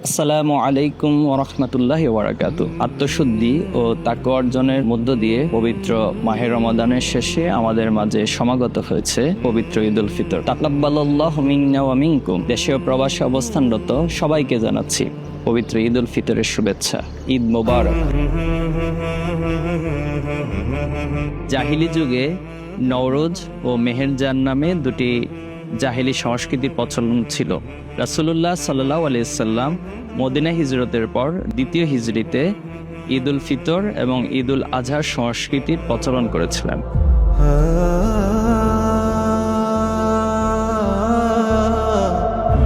আসসালামু আলাইকুম ওরহমতুল্লাহ ওবরাকাত আত্মশুদ্ধি ও তাক অর্জনের মধ্য দিয়ে পবিত্র মাহে রমাদানের শেষে আমাদের মাঝে সমাগত হয়েছে পবিত্র ঈদ উল ফিতর তাকাব্বাল্লাহ ওয়া দেশীয় প্রবাসে অবস্থানরত সবাইকে জানাচ্ছি পবিত্র ঈদ উল ফিতরের শুভেচ্ছা। ঈদ মোবারক। জাহিলি যুগে নওরোজ ও মেহেরজান নামে দুটি জাহিলি সংস্কৃতির প্রচলন ছিল। রাসুলুল্লাহ সাল্লাহ আলিয়াল্লাম মদিনা হিজরতের পর দ্বিতীয় হিজড়িতে ঈদ উল ফিতর এবং ঈদ উল আজহার সংস্কৃতির প্রচলন করেছিলেন।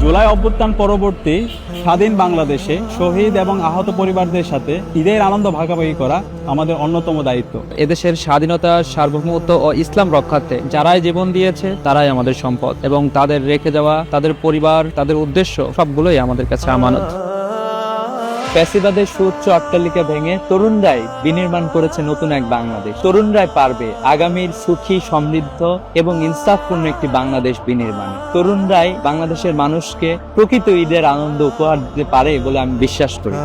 জুলাই অভ্যুত্থান পরবর্তী স্বাধীন বাংলাদেশে শহীদ এবং আহত পরিবারদের সাথে ঈদের আনন্দ ভাগাভাগি করা আমাদের অন্যতম দায়িত্ব। এদেশের স্বাধীনতা, সার্বভৌমত্ব ও ইসলাম রক্ষার্থে যারাই জীবন দিয়েছে, তারাই আমাদের সম্পদ এবং তাদের রেখে যাওয়া, তাদের পরিবার, তাদের উদ্দেশ্য সবগুলোই আমাদের কাছে আমানত। ফ্যাসিবাদের সুউচ্চ অট্টালিকা ভেঙে তরুণরাই বিনির্মাণ করেছে নতুন এক বাংলাদেশ। তরুণরাই পারবে আগামীর সুখী, সমৃদ্ধ এবং ইনসাফপূর্ণ একটি বাংলাদেশ বিনির্মাণে। তরুণরাই বাংলাদেশের মানুষকে প্রকৃত ঈদের আনন্দ উপহার দিতে পারে বলে আমি বিশ্বাস করি।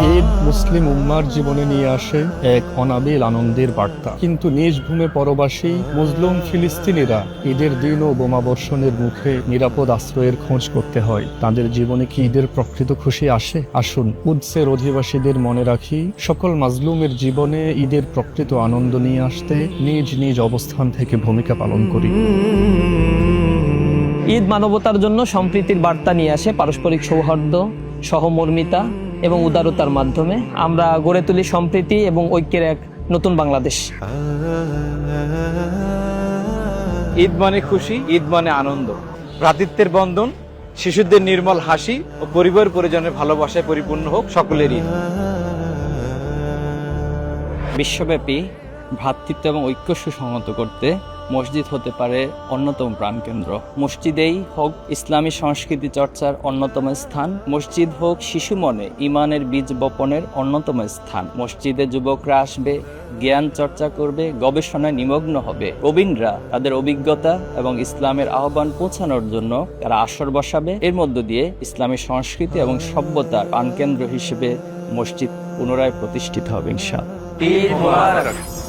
ঈদ মুসলিম উম্মার জীবনে নিয়ে আসে এক অনাবিল আনন্দের বার্তা। কিন্তু নিজ ভূমে পরবাসী মুসলিম ফিলিস্তিনিরা ঈদের দিন ও বোমাবর্ষণের মুখে নিরাপদ আশ্রয়ের খোঁজ করতে হয়। তাদের জীবনে কি ঈদের প্রকৃত খুশি আসে? আসুন উৎসের অধিবাসীদের মনে রাখি, সকল মাজলুমের জীবনে ঈদের প্রকৃত আনন্দ নিয়ে আসতে নিজ নিজ অবস্থান থেকে ভূমিকা পালন করি। ঈদ মানবতার জন্য সম্প্রীতির বার্তা নিয়ে আসে পারস্পরিক সৌহার্দ্য, সহমর্মিতা এবং উদারতার মাধ্যমে আমরা গড়ে তুলি সম্প্রীতি এবং ঐক্যের এক নতুন বাংলাদেশ। ঈদ মানে খুশি ঈদ মানে আনন্দ। ভ্রাতৃত্বের বন্ধন শিশুদের নির্মল হাসি ও পরিবার পরিজনের ভালোবাসায় পরিপূর্ণ হোক সকলেরই। বিশ্বব্যাপী ভ্রাতৃত্ব এবং ঐক্য সুসংহত করতে মসজিদ হতে পারে অন্যতম প্রাণকেন্দ্র। মসজিদেই হোক ইসলামী সংস্কৃতি চর্চার অন্যতম স্থান, মসজিদ হোক শিশু মনে ইমানের বীজ বপনের অন্যতম স্থান। মসজিদে যুবকরা আসবে, জ্ঞান চর্চা করবে, গবেষণায় নিমগ্ন হবে। প্রবীণরা তাদের অভিজ্ঞতা এবং ইসলামের আহ্বান পৌঁছানোর জন্য তারা আসর বসাবে। এর মধ্য দিয়ে ইসলামী সংস্কৃতি এবং সভ্যতার প্রাণকেন্দ্র হিসেবে মসজিদ পুনরায় প্রতিষ্ঠিত হবে, ইনশাআল্লাহ।